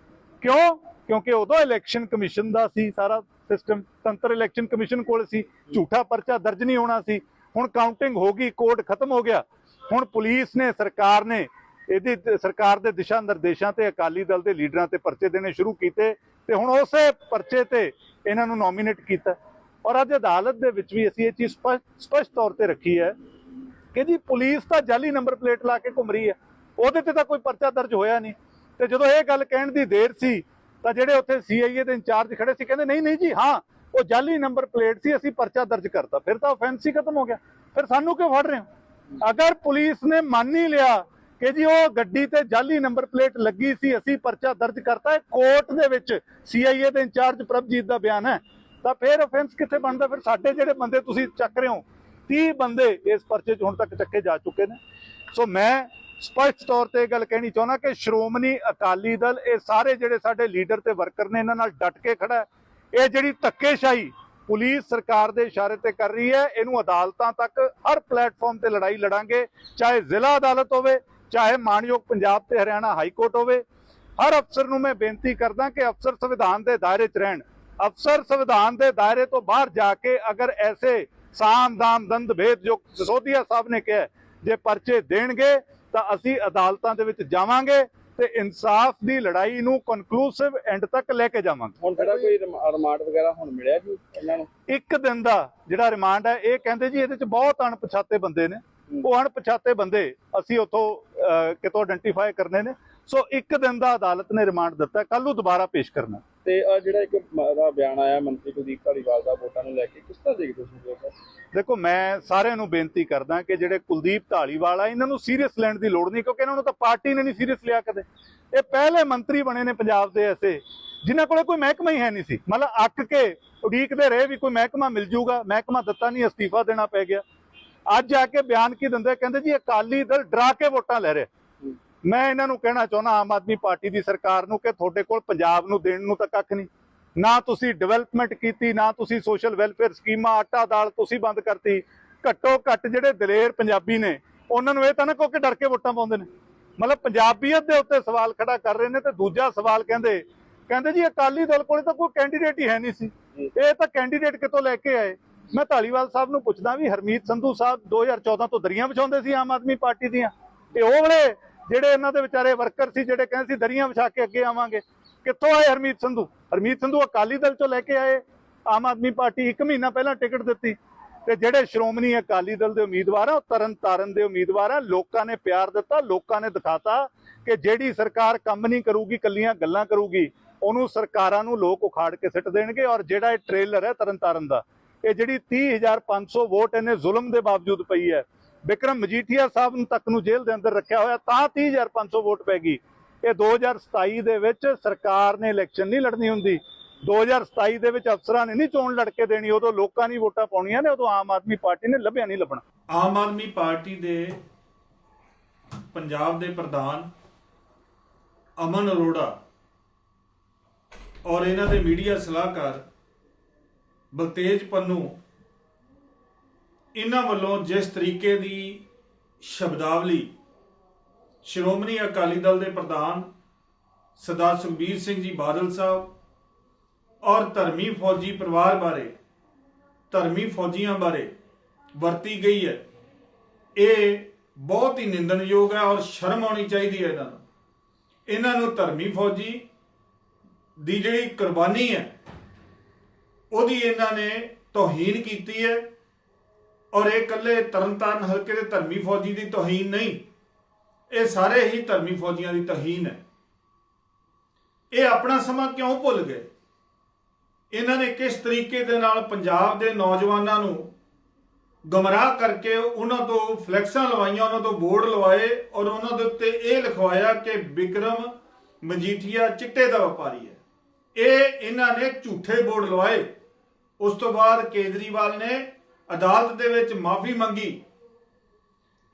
ਕਿਉਂ? ਕਿਉਂਕਿ ਉਦੋਂ ਇਲੈਕਸ਼ਨ ਕਮਿਸ਼ਨ ਦਾ ਸੀ ਸਾਰਾ ਸਿਸਟਮ ਤੰਤਰ ਇਲੈਕਸ਼ਨ ਕਮਿਸ਼ਨ ਕੋਲ ਸੀ, ਝੂਠਾ ਪਰਚਾ ਦਰਜ ਨਹੀਂ ਹੋਣਾ ਸੀ। ਹੁਣ ਕਾਊਂਟਿੰਗ ਹੋ ਗਈ ਕੋਡ ਖਤਮ ਹੋ ਗਿਆ। ਹੁਣ ਪੁਲਿਸ ਨੇ, ਸਰਕਾਰ ਨੇ ਇਹਦੀ ਸਰਕਾਰ ਦੇ ਦਿਸ਼ਾ ਨਿਰਦੇਸ਼ਾਂ ਤੇ ਅਕਾਲੀ ਦਲ ਦੇ ਲੀਡਰਾਂ ਤੇ ਪਰਚੇ ਦੇਣੇ ਸ਼ੁਰੂ ਕੀਤੇ ਤੇ ਹੁਣ ਉਸੇ ਪਰਚੇ ਤੇ ਇਹਨਾਂ ਨੂੰ ਨੋਮੀਨੇਟ ਕੀਤਾ। ਔਰ ਅੱਜ ਅਦਾਲਤ ਦੇ ਵਿੱਚ ਵੀ ਅਸੀਂ ਇਹ ਚੀਜ਼ ਸਪਸ਼ਟ ਸਪਸ਼ਟ ਤੌਰ ਤੇ ਰੱਖੀ ਹੈ ਕਿ ਜੀ ਪੁਲਿਸ ਤਾਂ ਜਾਲੀ ਨੰਬਰ ਪਲੇਟ ਲਾ ਕੇ ਘੁੰਮ ਰਹੀ ਹੈ, ਉਹਦੇ ਤੇ ਤਾਂ ਕੋਈ ਪਰਚਾ ਦਰਜ ਹੋਇਆ ਨਹੀਂ। ਤੇ ਜਦੋਂ ਇਹ ਗੱਲ ਕਹਿਣ ਦੀ ਦੇਰ ਸੀ, ਤਾਂ ਜਿਹੜੇ ਉੱਥੇ ਸੀਆਈਏ ਦੇ ਇੰਚਾਰਜ ਖੜੇ ਸੀ, ਕਹਿੰਦੇ ਨਹੀਂ ਨਹੀਂ ਜੀ, ਹਾਂ, ਉਹ ਜਾਲੀ ਨੰਬਰ ਪਲੇਟ ਸੀ, ਅਸੀਂ ਪਰਚਾ ਦਰਜ ਕਰਤਾ, ਫਿਰ ਤਾਂ offense ਹੀ ਖਤਮ ਹੋ ਗਿਆ। ਫਿਰ ਸਾਨੂੰ ਕਿਉਂ ਫੜ ਰਹੇ ਹੋ? ਅਗਰ ਪੁਲਿਸ ਨੇ ਮੰਨ ਹੀ ਲਿਆ ਕਿ ਜੀ ਉਹ ਗੱਡੀ ਤੇ ਜਾਲੀ ਨੰਬਰ ਪਲੇਟ ਲੱਗੀ ਸੀ, ਅਸੀਂ ਪਰਚਾ ਦਰਜ ਕਰਤਾ ਹੈ, ਕੋਰਟ ਦੇ ਵਿੱਚ ਸੀਆਈਏ ਦੇ ਇੰਚਾਰਜ ਪ੍ਰਭਜੀਤ ਦਾ ਬਿਆਨ ਹੈ, ਤਾਂ ਫਿਰ offense ਕਿੱਥੇ ਬਣਦਾ? ਫਿਰ ਸਾਡੇ ਜਿਹੜੇ ਬੰਦੇ ਤੁਸੀਂ ਚੱਕ ਰਹੇ ਹੋ 30 ਬੰਦੇ ਇਸ ਪਰਚੇ 'ਚ ਹੁਣ ਤੱਕ ਚੱਕੇ ਜਾ ਚੁੱਕੇ ਨੇ। ਸੋ ਮੈਂ ਸਪਸ਼ਟ ਤੌਰ ਤੇ ਇਹ ਗੱਲ ਕਹਿਣੀ ਚਾਹੁੰਦਾ ਕਿ ਸ਼੍ਰੋਮਣੀ ਅਕਾਲੀ ਦਲ, ਇਹ ਸਾਰੇ ਜਿਹੜੇ ਸਾਡੇ ਲੀਡਰ ਤੇ ਵਰਕਰ ਨੇ, ਇਹਨਾਂ ਨਾਲ ਡਟ ਕੇ ਖੜਾ ਹੈ। ਇਹ ਜਿਹੜੀ ਧੱਕੇਸ਼ਾਹੀ ਪੁਲਿਸ ਸਰਕਾਰ ਦੇ ਇਸ਼ਾਰੇ ਤੇ ਕਰ ਰਹੀ ਹੈ। ਇਹਨੂੰ ਅਦਾਲਤਾਂ ਤੱਕ ਹਰ ਪਲੇਟਫਾਰਮ ਤੇ ਲੜਾਈ ਲੜਾਂਗੇ, ਚਾਹੇ ਜ਼ਿਲ੍ਹਾ ਅਦਾਲਤ ਹੋਵੇ, ਚਾਹੇ ਮਾਨਯੋਗ ਪੰਜਾਬ ਤੇ ਹਰਿਆਣਾ ਹਾਈ ਕੋਰਟ ਹੋਵੇ। ਹਰ ਅਫਸਰ ਨੂੰ ਮੈਂ ਬੇਨਤੀ ਕਰਦਾ ਕਿ ਅਫਸਰ ਸੰਵਿਧਾਨ ਦੇ ਦਾਇਰੇ 'ਚ ਰਹਿਣ। ਅਫਸਰ ਸੰਵਿਧਾਨ ਦੇ ਦਾਇਰੇ ਤੋਂ ਬਾਹਰ ਜਾ ਕੇ ਅਗਰ ਐਸੇ ਸਾਮ ਦਾਮ ਦੰਦ ਭੇਦ ਜੋ ਸਸੋਦੀਆ ਸਾਹਿਬ ਨੇ ਕਿਹਾ ਜੇ ਪਰਚੇ ਦੇਣਗੇ ਤਾਂ ਅਸੀਂ ਅਦਾਲਤਾਂ ਦੇ ਵਿੱਚ ਜਾਵਾਂਗੇ। ਤੇ ਇਨਸਾਫ ਦੀ ਲੜਾਈ ਨੂੰ ਕਨਕਲੂਸਿਵ ਐਂਡ ਤੱਕ ਲੈ ਕੇ ਜਾਵਾਂਗੇ। ਹੁਣ ਜਿਹੜਾ ਕੋਈ ਰਿਮਾ- ਰਿਮਾਂਡ ਵਗੈਰਾ ਹੁਣ ਮਿਲਿਆ ਜੀ ਇਹਨਾਂ ਨੂੰ? ਇੱਕ ਦਿਨ ਦਾ ਜਿਹੜਾ ਰਿਮਾਂਡ ਹੈ ਇਹ ਕਹਿੰਦੇ ਜੀ ਇਹਦੇ ਚ ਬਹੁਤ ਅਣਪਛਾਤੇ ਬੰਦੇ ਨੇ। ਉਹ ਅਣਪਛਾਤੇ ਬੰਦੇ ਅਸੀਂ ਉਥੋਂ ਕਿਤੋਂ ਆਇਡੈਂਟੀਫਾਈ ਕਰਨੇ ਨੇ। ਸੋ ਇੱਕ ਦਿਨ ਦਾ ਅਦਾਲਤ ਨੇ ਰਿਮਾਂਡ ਦਿੱਤਾ ਕੱਲ ਨੂੰ ਦੁਬਾਰਾ ਪੇਸ਼ ਕਰਨਾ। ਤੇ ਆਹ ਜਿਹੜਾ ਇੱਕ ਦਾ ਬਿਆਨ ਆਇਆ, ਮੰਤਰੀ ਕੁਲਦੀਪ ਧਾਲੀਵਾਲ ਦਾ ਵੋਟਾਂ ਨੂੰ ਲੈ ਕੇ, ਕਿਸ ਤਰ੍ਹਾਂ ਦੇਖਦੇ ਹੋ ਤੁਸੀਂ ਦੇਖੋ, ਮੈਂ ਸਾਰਿਆਂ ਨੂੰ ਬੇਨਤੀ ਕਰਦਾ ਕਿ ਜਿਹੜੇ ਕੁਲਦੀਪ ਢਾਲੀਵਾਲ ਆ, ਇਹਨਾਂ ਨੂੰ ਸੀਰੀਅਸ ਲੈਣ ਦੀ ਲੋੜ ਨਹੀਂ, ਕਿਉਂਕਿ ਇਹਨਾਂ ਨੂੰ ਤਾਂ ਪਾਰਟੀ ਨੇ ਨਹੀਂ ਸੀਰੀਅਸ ਲਿਆ ਕਦੇ। ਇਹ ਪਹਿਲੇ ਮੰਤਰੀ ਬਣੇ ਨੇ ਪੰਜਾਬ ਦੇ ਐਸੇ, ਜਿਨ੍ਹਾਂ ਕੋਲੇ ਕੋਈ ਮਹਿਕਮਾ ਹੀ ਹੈ ਨਹੀਂ ਸੀ। ਮਤਲਬ ਅੱਕ ਕੇ ਉਡੀਕਦੇ ਰਹੇ ਵੀ ਕੋਈ ਮਹਿਕਮਾ ਮਿਲ ਜੂਗਾ, ਮਹਿਕਮਾ ਦਿੱਤਾ ਨਹੀਂ, ਅਸਤੀਫਾ ਦੇਣਾ ਪੈ ਗਿਆ। ਅੱਜ ਆ ਕੇ ਬਿਆਨ ਕੀ ਦਿੰਦੇ ਕਹਿੰਦੇ ਜੀ ਅਕਾਲੀ ਦਲ ਡਰਾ ਕੇ ਵੋਟਾਂ ਲੈ ਰਿਹਾ। ਮੈਂ ਇਹਨਾਂ ਨੂੰ ਕਹਿਣਾ ਚਾਹੁੰਦਾ ਆਮ ਆਦਮੀ ਪਾਰਟੀ ਦੀ ਸਰਕਾਰ ਨੂੰ ਕਿ ਤੁਹਾਡੇ ਕੋਲ ਪੰਜਾਬ ਨੂੰ ਦੇਣ ਨੂੰ ਤਾਂ ਕੱਖ ਨਹੀਂ। ਨਾ ਤੁਸੀਂ ਡਿਵੈਲਪਮੈਂਟ ਕੀਤੀ, ਨਾ ਤੁਸੀਂ ਸੋਸ਼ਲ ਵੈਲਫੇਅਰ ਸਕੀਮਾਂ, ਆਟਾ ਦਾਲ ਤੁਸੀਂ ਬੰਦ ਕਰਤੀ। ਘੱਟੋ ਘੱਟ ਜਿਹੜੇ ਦਲੇਰ ਪੰਜਾਬੀ ਨੇ, ਉਹਨਾਂ ਨੂੰ ਇਹ ਤਾਂ ਨਾ ਕਹੋ ਕਿ ਡਰ ਕੇ ਵੋਟਾਂ ਪਾਉਂਦੇ ਨੇ। ਮਤਲਬ ਪੰਜਾਬੀਅਤ ਦੇ ਉੱਤੇ ਸਵਾਲ ਖੜਾ ਕਰ ਰਹੇ ਨੇ ਤੇ ਦੂਜਾ ਸਵਾਲ ਕਹਿੰਦੇ ਕਹਿੰਦੇ ਜੀ ਅਕਾਲੀ ਦਲ ਕੋਲੇ ਤਾਂ ਕੋਈ ਕੈਂਡੀਡੇਟ ਹੀ ਹੈ ਨਹੀਂ ਸੀ। ਇਹ ਤਾਂ ਕੈਂਡੀਡੇਟ ਕਿਤੋਂ ਲੈ ਕੇ ਆਏ? ਮੈਂ ਧਾਲੀਵਾਲ ਸਾਹਿਬ ਨੂੰ ਪੁੱਛਦਾ ਵੀ ਹਰਮੀਤ ਸੰਧੂ ਸਾਹਿਬ 2014 ਤੋਂ ਦਰੀਆਂ ਵਿਛਾਉਂਦੇ ਸੀ ਆਮ ਆਦਮੀ ਪਾਰਟੀ ਦੀਆਂ। ਤੇ ਉਹ ਵੇਲੇ ਜਿਹੜੇ ਇਹਨਾਂ ਦੇ ਵਿਚਾਰੇ ਵਰਕਰ ਸੀ, ਜਿਹੜੇ ਕਹਿੰਦੇ ਸੀ, ਦਰੀਆਂ ਵਿਛਾ ਕੇ ਅੱਗੇ ਆਵਾਂਗੇ। ਕਿੱਥੋਂ ਆਏ ਹਰਮੀਤ ਸੰਧੂ? ਹਰਮੀਤ ਸੰਧੂ ਅਕਾਲੀ ਦਲ ਚੋਂ ਲੈ ਕੇ ਆਏ। ਆਮ ਆਦਮੀ ਪਾਰਟੀ 1 ਮਹੀਨਾ ਪਹਿਲਾਂ ਟਿਕਟ ਦਿੱਤੀ। ਤੇ ਜਿਹੜੇ ਸ਼੍ਰੋਮਣੀ ਅਕਾਲੀ ਦਲ ਦੇ ਉਮੀਦਵਾਰ ਆ, ਉਹ ਤਰਨ ਤਾਰਨ ਦੇ ਉਮੀਦਵਾਰ ਆ। ਲੋਕਾਂ ਨੇ ਪਿਆਰ ਦਿੱਤਾ, ਲੋਕਾਂ ਨੇ ਦਿਖਾਤਾ ਕਿ ਜਿਹੜੀ ਸਰਕਾਰ ਕੰਮ ਨਹੀਂ ਕਰੂਗੀ ਕੱਲੀਆਂ ਗੱਲਾਂ ਕਰੂਗੀ, ਉਹਨੂੰ ਸਰਕਾਰਾਂ ਨੂੰ ਲੋਕ ਉਖਾੜ ਕੇ ਸਿੱਟ ਦੇਣਗੇ ਔਰ ਜਿਹੜਾ ਇਹ ਟ੍ਰੇਲਰ ਹੈ ਤਰਨ ਤਾਰਨ ਦਾ, ਇਹ ਜਿਹੜੀ 30500 ਵੋਟ ਇਹਨੇ ਜ਼ੁਲਮ ਦੇ ਬਾਵਜੂਦ ਪਈ ਹੈ ਵਿਕਰਮ ਮਜੀਠੀਆ ਸਾਹਿਬ ਨੂੰ ਤੱਕ ਨੂੰ ਜੇਲ੍ਹ ਦੇ ਅੰਦਰ ਰੱਖਿਆ ਹੋਇਆ, ਤਾਂ 30500 ਵੋਟ ਪੈ ਗਈ। ਇਹ 2027 ਦੇ ਵਿੱਚ ਸਰਕਾਰ ਨੇ ਇਲੈਕਸ਼ਨ ਨਹੀਂ ਲੜਨੀ ਹੁੰਦੀ। 2027 ਦੇ ਵਿੱਚ ਅਫਸਰਾਂ ਨੇ ਨਹੀਂ ਚੋਣ ਲੜ ਕੇ ਦੇਣੀ, ਉਦੋਂ ਲੋਕਾਂ ਨੇ ਵੋਟਾਂ ਪਾਉਣੀਆਂ ਨੇ, ਉਦੋਂ ਆਮ ਆਦਮੀ ਪਾਰਟੀ ਨੇ ਲੱਭਿਆ ਨਹੀਂ ਲੱਭਣਾ। ਆਮ ਆਦਮੀ ਪਾਰਟੀ ਦੇ ਪੰਜਾਬ ਦੇ ਪ੍ਰਧਾਨ ਅਮਨ ਅਰੋੜਾ ਔਰ ਇਹਨਾਂ ਦੇ ਮੀਡੀਆ ਸਲਾਹਕਾਰ ਬਲਤੇਜ ਪੰਨੂ ਇਹਨਾਂ ਵੱਲੋਂ ਜਿਸ ਤਰੀਕੇ ਦੀ ਸ਼ਬਦਾਵਲੀ ਸ਼੍ਰੋਮਣੀ ਅਕਾਲੀ ਦਲ ਦੇ ਪ੍ਰਧਾਨ ਸਰਦਾਰ ਸੁਖਬੀਰ ਸਿੰਘ ਜੀ ਬਾਦਲ ਸਾਹਿਬ ਔਰ ਧਰਮੀ ਫੌਜੀ ਪਰਿਵਾਰ ਬਾਰੇ, ਧਰਮੀ ਫੌਜੀਆਂ ਬਾਰੇ ਵਰਤੀ ਗਈ ਹੈ। ਇਹ ਬਹੁਤ ਹੀ ਨਿੰਦਣਯੋਗ ਹੈ ਔਰ ਸ਼ਰਮ ਆਉਣੀ ਚਾਹੀਦੀ ਹੈ ਇਹਨਾਂ ਨੂੰ। ਇਹਨਾਂ ਨੂੰ ਧਰਮੀ ਫੌਜੀ ਦੀ ਜਿਹੜੀ ਕੁਰਬਾਨੀ ਹੈ, ਉਹਦੀ ਇਹਨਾਂ ਨੇ ਤੋਹੀਨ ਕੀਤੀ ਹੈ। ਔਰ ਇਹ ਇਕੱਲੇ ਤਰਨਤਾਰਨ ਹਲਕੇ ਦੇ ਧਰਮੀ ਫੌਜੀ ਦੀ ਤੋਹੀਨ ਨਹੀਂ, ਇਹ ਸਾਰੇ ਹੀ ਧਰਮੀ ਫੌਜੀਆਂ ਦੀ ਤੋਹੀਨ ਹੈ। ਇਹ ਆਪਣਾ ਸਮਾਂ ਕਿਉਂ ਭੁੱਲ ਗਏ? ਇਹਨਾਂ ਨੇ ਕਿਸ ਤਰੀਕੇ ਦੇ ਨਾਲ ਪੰਜਾਬ ਦੇ ਨੌਜਵਾਨਾਂ ਨੂੰ ਗਮਰਾਹ ਕਰਕੇ ਉਹਨਾਂ ਤੋਂ ਫਲੈਕਸਾਂ ਲਵਾਈਆਂ, ਉਹਨਾਂ ਤੋਂ ਬੋਰਡ ਲਵਾਏ ਔਰ ਉਹਨਾਂ ਦੇ ਉੱਤੇ ਇਹ ਲਿਖਵਾਇਆ ਕਿ ਵਿਕਰਮ ਮਜੀਠੀਆ ਚਿੱਟੇ ਦਾ ਵਪਾਰੀ ਹੈ। ਇਹ ਇਹਨਾਂ ਨੇ ਝੂਠੇ ਬੋਰਡ ਲਵਾਏ। ਉਸ ਤੋਂ ਬਾਅਦ ਕੇਜਰੀਵਾਲ ਨੇ ਅਦਾਲਤ ਦੇ ਵਿੱਚ ਮਾਫੀ ਮੰਗੀ।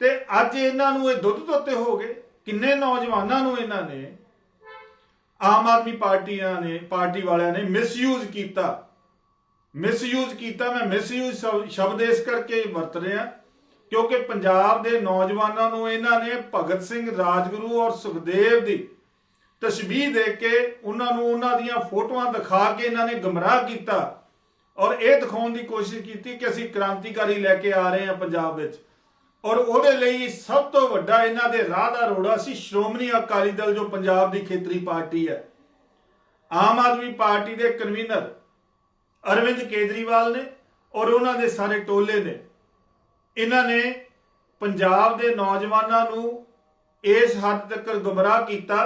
ਤੇ ਅੱਜ ਇਹਨਾਂ ਨੂੰ ਇਹ ਦੁੱਧ ਧੋਤੇ ਹੋ ਗਏ। ਕਿੰਨੇ ਨੌਜਵਾਨਾਂ ਨੂੰ ਇਹਨਾਂ ਨੇ, ਆਮ ਆਦਮੀ ਪਾਰਟੀਆਂ ਨੇ, ਪਾਰਟੀ ਵਾਲਿਆਂ ਨੇ ਮਿਸਯੂਜ਼ ਕੀਤਾ। ਮਿਸਯੂਜ਼ ਕੀਤਾ, ਮੈਂ ਮਿਸਯੂਜ਼ ਸ਼ਬਦ ਇਸ ਕਰਕੇ ਵਰਤ ਰਿਹਾ, ਕਿਉਂਕਿ ਪੰਜਾਬ ਦੇ ਨੌਜਵਾਨਾਂ ਨੂੰ ਇਹਨਾਂ ਨੇ ਭਗਤ ਸਿੰਘ ਰਾਜਗੁਰੂ ਔਰ ਸੁਖਦੇਵ ਦੀ ਤਸ਼ਬੀਹ ਦੇ ਕੇ ਉਹਨਾਂ ਨੂੰ ਉਹਨਾਂ ਦੀਆਂ ਫੋਟੋਆਂ ਦਿਖਾ ਕੇ ਇਹਨਾਂ ਨੇ ਗਮਰਾਹ ਕੀਤਾ। ਔਰ ਇਹ ਦਿਖਾਉਣ ਦੀ ਕੋਸ਼ਿਸ਼ ਕੀਤੀ ਕਿ ਅਸੀਂ ਕ੍ਰਾਂਤੀਕਾਰੀ ਲੈ ਕੇ ਆ ਰਹੇ ਹਾਂ ਪੰਜਾਬ ਵਿੱਚ। ਔਰ ਉਹਦੇ ਲਈ ਸਭ ਤੋਂ ਵੱਡਾ ਇਹਨਾਂ ਦੇ ਰਾਹ ਦਾ ਰੋੜਾ ਸੀ ਸ਼੍ਰੋਮਣੀ ਅਕਾਲੀ ਦਲ ਜੋ ਪੰਜਾਬ ਦੀ ਖੇਤਰੀ ਪਾਰਟੀ ਹੈ। ਆਮ ਆਦਮੀ ਪਾਰਟੀ ਦੇ ਕਨਵੀਨਰ ਅਰਵਿੰਦ ਕੇਜਰੀਵਾਲ ਨੇ ਔਰ ਉਹਨਾਂ ਦੇ ਸਾਰੇ ਟੋਲੇ ਨੇ। ਇਹਨਾਂ ਨੇ ਪੰਜਾਬ ਦੇ ਨੌਜਵਾਨਾਂ ਨੂੰ ਇਸ ਹੱਦ ਤੱਕ ਗੁੰਮਰਾਹ ਕੀਤਾ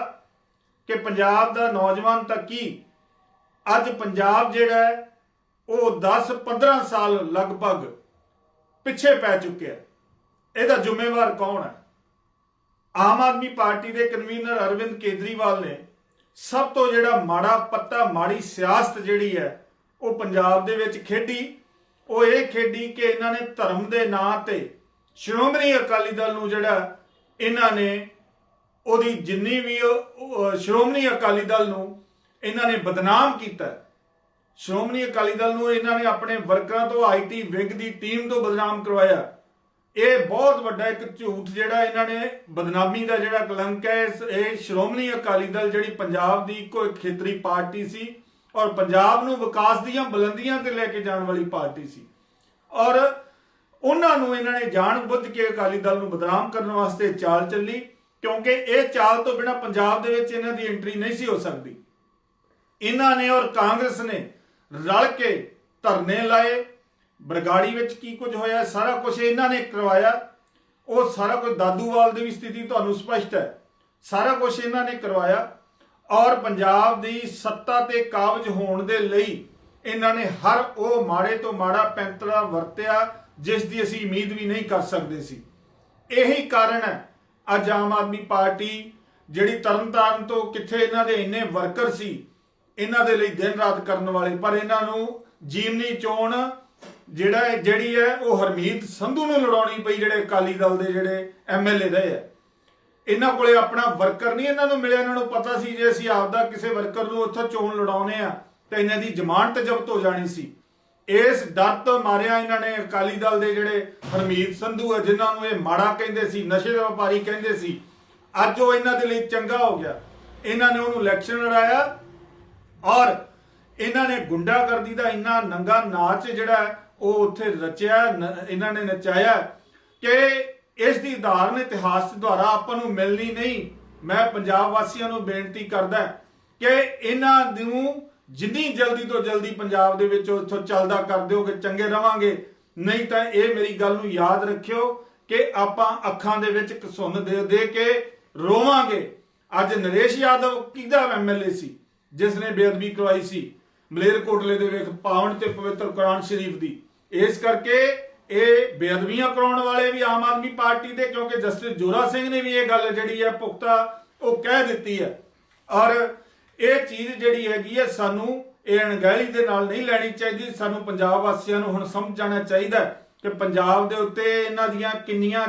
ਕਿ ਪੰਜਾਬ ਦਾ ਨੌਜਵਾਨ ਤਾਂ ਕੀ? ਅੱਜ ਪੰਜਾਬ ਜਿਹੜਾ ਹੈ ਉਹ 10-15 ਸਾਲ ਲਗਭਗ ਪਿੱਛੇ ਪੈ ਚੁੱਕਿਆ ਇਹਦਾ ਜ਼ਿੰਮੇਵਾਰ ਕੌਣ ਹੈ? ਆਮ ਆਦਮੀ ਪਾਰਟੀ ਦੇ ਕਨਵੀਨਰ ਅਰਵਿੰਦ ਕੇਜਰੀਵਾਲ ਨੇ। ਸਭ ਤੋਂ ਜਿਹੜਾ ਮਾੜਾ ਪੱਤਾ, ਮਾੜੀ ਸਿਆਸਤ ਜਿਹੜੀ ਹੈ, ਉਹ ਪੰਜਾਬ ਦੇ ਵਿੱਚ ਖੇਡੀ। ਉਹ ਇਹ ਖੇਡੀ ਕਿ ਇਹਨਾਂ ਨੇ ਧਰਮ ਦੇ ਨਾਂ ਤੇ ਸ਼੍ਰੋਮਣੀ ਅਕਾਲੀ ਦਲ ਨੂੰ ਜਿਹੜਾ, ਇਹਨਾਂ ਨੇ ਉਹਦੀ ਜਿੰਨੀ ਵੀ ਸ਼੍ਰੋਮਣੀ ਅਕਾਲੀ ਦਲ ਨੂੰ ਇਹਨਾਂ ਨੇ ਬਦਨਾਮ ਕੀਤਾ। ਸ਼੍ਰੋਮਣੀ ਅਕਾਲੀ ਦਲ ਨੂੰ ਇਹਨਾਂ ਨੇ ਆਪਣੇ ਵਰਕਰਾਂ ਤੋਂ ਆਈਟੀ ਵਿੰਗ ਦੀ ਟੀਮ ਤੋਂ ਬਦਨਾਮ ਕਰਵਾਇਆ। ਇਹ ਬਹੁਤ ਵੱਡਾ ਇੱਕ ਝੂਠ ਜਿਹੜਾ ਇਹਨਾਂ ਨੇ, ਬਦਨਾਮੀ ਦਾ ਜਿਹੜਾ ਕਲੰਕ ਹੈ ਇਹ ਸ਼੍ਰੋਮਣੀ ਅਕਾਲੀ ਦਲ ਜਿਹੜੀ ਪੰਜਾਬ ਦੀ ਇੱਕੋ ਇੱਕ ਖੇਤਰੀ ਪਾਰਟੀ ਸੀ ਔਰ ਪੰਜਾਬ ਨੂੰ ਵਿਕਾਸ ਦੀਆਂ ਬੁਲੰਦੀਆਂ ਤੇ ਲੈ ਕੇ ਜਾਣ ਵਾਲੀ ਪਾਰਟੀ ਸੀ। ਔਰ ਉਹਨਾਂ ਨੂੰ ਇਹਨਾਂ ਨੇ ਜਾਣ ਬੁੱਝ ਕੇ ਅਕਾਲੀ ਦਲ ਨੂੰ ਬਦਨਾਮ ਕਰਨ ਵਾਸਤੇ ਚਾਲ ਚੱਲੀ, ਕਿਉਂਕਿ ਇਹ ਚਾਲ ਤੋਂ ਬਿਨਾ ਪੰਜਾਬ ਦੇ ਵਿੱਚ ਇਹਨਾਂ ਦੀ ਐਂਟਰੀ ਨਹੀਂ ਸੀ ਹੋ ਸਕਦੀ। ਇਹਨਾਂ ਨੇ ਔਰ ਕਾਂਗਰਸ ਨੇ ਰਲ ਕੇ ਧਰਨੇ ਲਾਏ। ਬਰਗਾੜੀ ਵਿੱਚ ਕੀ ਕੁਝ ਹੋਇਆ, ਸਾਰਾ ਕੁਝ ਇਹਨਾਂ ਨੇ ਕਰਵਾਇਆ। ਉਹ ਸਾਰਾ ਕੁਝ ਦਾਦੂਵਾਲ ਦੀ ਵੀ ਸਥਿਤੀ ਤੁਹਾਨੂੰ ਸਪਸ਼ਟ ਹੈ। ਸਾਰਾ ਕੁਝ ਇਹਨਾਂ ਨੇ ਕਰਵਾਇਆ। ਔਰ ਪੰਜਾਬ ਦੀ ਸੱਤਾ ਤੇ ਕਾਬਜ ਹੋਣ ਦੇ ਲਈ ਇਹਨਾਂ ਨੇ ਹਰ ਉਹ ਮਾੜੇ ਤੋਂ ਮਾੜਾ ਪੈਂਤਲਾ ਵਰਤਿਆ, ਜਿਸ ਦੀ ਅਸੀਂ ਉਮੀਦ ਵੀ ਨਹੀਂ ਕਰ ਸਕਦੇ ਸੀ। ਇਹੀ ਕਾਰਨ ਹੈ, ਅੱਜ ਆਮ ਆਦਮੀ ਪਾਰਟੀ ਜਿਹੜੀ ਤਰਨਤਾਰਨ ਤੋਂ ਕਿੱਥੇ ਇਹਨਾਂ ਦੇ ਇੰਨੇ ਵਰਕਰ ਸੀ ਇਹਨਾਂ ਦੇ ਲਈ ਦਿਨ ਰਾਤ ਕਰਨ ਵਾਲੇ, ਪਰ ਇਹਨਾਂ ਨੂੰ ਜੀਵਨੀ ਚੋਣ ਜਿਹੜਾ ਜਿਹੜੀ ਹੈ ਉਹ ਹਰਮੀਤ ਸੰਧੂ ਨੂੰ ਲੜਾਉਣੀ ਪਈ, ਜਿਹੜੇ ਅਕਾਲੀ ਦਲ ਦੇ ਜਿਹੜੇ ਐਮਐਲਏ ਰਹੇ ਆ ਇਹਨਾਂ ਕੋਲੇ ਆਪਣਾ ਵਰਕਰ ਨਹੀਂ ਇਹਨਾਂ ਨੂੰ ਮਿਲਿਆ, ਇਹਨਾਂ ਨੂੰ ਪਤਾ ਸੀ ਜੇ ਅਸੀਂ ਆਪਦਾ ਕਿਸੇ ਵਰਕਰ ਨੂੰ ਉੱਥੋਂ ਚੋਣ ਲੜਾਉਨੇ ਆ ਤਾਂ ਇਹਨਾਂ ਦੀ ਜ਼ਮਾਨਤ ਜ਼ਬਤ ਹੋ ਜਾਣੀ ਸੀ। ਇਸ ਡਰ ਤੋਂ ਮਾਰਿਆ ਇਹਨਾਂ ਨੇ ਅਕਾਲੀ ਦਲ ਦੇ ਜਿਹੜੇ ਹਰਮੀਤ ਸੰਧੂ ਹੈ, ਜਿਨ੍ਹਾਂ ਨੂੰ ਇਹ ਮਾੜਾ ਕਹਿੰਦੇ ਸੀ, ਨਸ਼ੇ ਦਾ ਵਪਾਰੀ ਕਹਿੰਦੇ ਸੀ। ਅੱਜ ਉਹ ਇਹਨਾਂ ਦੇ ਲਈ ਚੰਗਾ ਹੋ ਗਿਆ। ਇਹਨਾਂ ਨੇ ਉਹਨੂੰ ਇਲੈਕਸ਼ਨ ਲੜਾਇਆ। ਔਰ ਇਹਨਾਂ ਨੇ ਗੁੰਡਾਗਰਦੀ ਦਾ ਇੰਨਾ ਨੰਗਾ ਨਾਚ ਜਿਹੜਾ ਉਹ ਉੱਥੇ ਰਚਿਆ ਇਹਨਾਂ ਨੇ ਨਚਾਇਆ ਕਿ ਇਸ ਦੀ ਉਦਾਹਰਨ ਇਤਿਹਾਸ ਦੁਆਰਾ ਆਪਾਂ ਨੂੰ ਮਿਲਣੀ ਨਹੀਂ। ਮੈਂ ਪੰਜਾਬ ਵਾਸੀਆਂ ਨੂੰ ਬੇਨਤੀ ਕਰਦਾ ਕਿ ਇਹਨਾਂ ਨੂੰ ਜਿੰਨੀ ਜਲਦੀ ਤੋਂ ਜਲਦੀ ਪੰਜਾਬ ਦੇ ਵਿੱਚ ਉੱਥੋਂ ਚੱਲਦਾ ਕਰ ਦਿਓਗੇ ਚੰਗੇ ਰਵਾਂਗੇ। ਨਹੀਂ ਤਾਂ ਇਹ ਮੇਰੀ ਗੱਲ ਨੂੰ ਯਾਦ ਰੱਖਿਓ ਕਿ ਆਪਾਂ ਅੱਖਾਂ ਦੇ ਵਿੱਚ ਕਸੁੰਨ ਦੇ ਦੇ ਕੇ ਰੋਵਾਂਗੇ। ਅੱਜ ਨਰੇਸ਼ ਯਾਦਵ ਕਿਹਦਾ ਐਮਐਲਏ ਸੀ? ਜਿਸ ਨੇ ਬੇਅਦਬੀ ਕਰਵਾਈ ਸੀ, ਮਲੇਰਕੋਟਲੇ ਦੇ ਵਿੱਚ ਪਾਵਨ ਤੇ ਪਵਿੱਤਰ ਕੁਰਾਨ ਸ਼ਰੀਫ ਦੀ। ਇਸ ਕਰਕੇ ਇਹ ਬੇਅਦਬੀਆਂ ਕਰਾਉਣ ਵਾਲੇ ਵੀ ਆਮ ਆਦਮੀ ਪਾਰਟੀ ਦੇ, ਕਿਉਂਕਿ ਜਸਟਿਸ ਜੋਰਾ ਸਿੰਘ ਨੇ ਵੀ ਇਹ ਗੱਲ ਜਿਹੜੀ ਹੈ ਪੁਖਤਾ, ਉਹ ਕਹਿ ਦਿੱਤੀ ਹੈ। ਔਰ ਇਹ ਚੀਜ਼ ਜਿਹੜੀ ਹੈਗੀ ਹੈ, ਸਾਨੂੰ ਇਹ ਅਣਗਹਿਲੀ ਦੇ ਨਾਲ ਨਹੀਂ ਲੈਣੀ ਚਾਹੀਦੀ। ਸਾਨੂੰ ਪੰਜਾਬ ਵਾਸੀਆਂ ਨੂੰ ਹੁਣ ਸਮਝ ਜਾਣਾ ਚਾਹੀਦਾ ਕਿ ਪੰਜਾਬ ਦੇ ਉੱਤੇ ਇਹਨਾਂ ਦੀਆਂ ਕਿੰਨੀਆਂ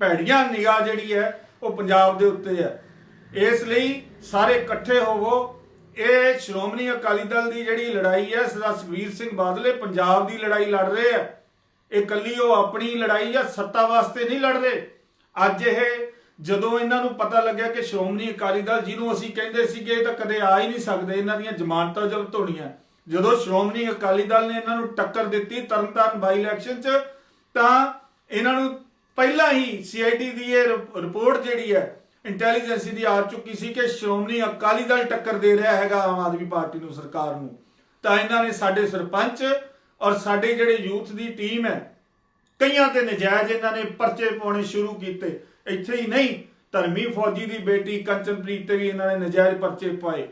ਭੈੜੀਆਂ ਨਿਗਾਹ ਜਿਹੜੀ ਹੈ, ਉਹ ਪੰਜਾਬ ਦੇ ਉੱਤੇ ਹੈ। ਇਸ ਲਈ ਸਾਰੇ ਇਕੱਠੇ ਹੋਵੋ। ਇਹ ਸ਼੍ਰੋਮਣੀ ਅਕਾਲੀ ਦਲ ਦੀ ਜਿਹੜੀ ਲੜਾਈ ਹੈ, ਸਰਦਾਰ ਸੁਖਬੀਰ ਸਿੰਘ ਬਾਦਲੇ ਪੰਜਾਬ ਦੀ ਲੜਾਈ ਲੜ ਰਹੇ ਆ। ਇਹ ਕੱਲੀ ਉਹ ਆਪਣੀ ਲੜਾਈ ਜਾਂ ਸੱਤਾ ਵਾਸਤੇ ਨਹੀਂ ਲੜ ਰਹੇ। ਅੱਜ ਇਹ ਜਦੋਂ ਇਹਨਾਂ ਨੂੰ ਪਤਾ ਲੱਗਿਆ ਕਿ ਸ਼੍ਰੋਮਣੀ ਅਕਾਲੀ ਦਲ ਜਿਹਨੂੰ ਅਸੀਂ ਕਹਿੰਦੇ ਸੀਗੇ, ਇਹ ਤਾਂ ਕਦੇ ਆ ਹੀ ਨਹੀਂ ਸਕਦੇ ਇਹਨਾਂ ਦੀਆਂ ਜ਼ਮਾਨਤਾਂ ਜ਼ਬਤ ਹੋਣੀਆਂ। ਜਦੋਂ ਸ਼੍ਰੋਮਣੀ ਅਕਾਲੀ ਦਲ ਨੇ ਇਹਨਾਂ ਨੂੰ ਟੱਕਰ ਦਿੱਤੀ ਤਰਨਤਾਰਨ ਬਾਈ ਇਲੈਕਸ਼ਨ 'ਚ, ਤਾਂ ਇਹਨਾਂ ਨੂੰ ਪਹਿਲਾਂ ਹੀ ਸੀਆਈਡੀ ਦੀ ਇਹ ਰਿਪ- ਰਿਪੋਰਟ ਜਿਹੜੀ ਹੈ ਇੰਟੈਲੀਜੈਂਸੀ ਦੀ ਆ ਚੁੱਕੀ ਸੀ ਕਿ ਸ਼੍ਰੋਮਣੀ ਅਕਾਲੀ ਦਲ ਟੱਕਰ ਦੇ ਰਿਹਾ ਹੈਗਾ ਆਮ ਆਦਮੀ ਪਾਰਟੀ ਨੂੰ ਸਰਕਾਰ ਨੂੰ। ਤਾਂ ਇਹਨਾਂ ਨੇ ਸਾਡੇ ਸਰਪੰਚ ਔਰ ਸਾਡੇ ਜਿਹੜੇ ਯੂਥ ਦੀ ਟੀਮ ਹੈ ਕਈਆਂ ਤੇ ਨਜਾਇਜ਼ ਇਹਨਾਂ ਨੇ ਪਰਚੇ ਪਾਉਣੇ ਸ਼ੁਰੂ ਕੀਤੇ। ਇੱਥੇ ਹੀ ਨਹੀਂ ਧਰਮੀ ਫੌਜੀ ਦੀ ਬੇਟੀ ਕੰਚਨਪ੍ਰੀਤ ਤੇ ਵੀ ਇਹਨਾਂ ਨੇ ਨਜਾਇਜ਼ ਪਰਚੇ ਪਾਏ।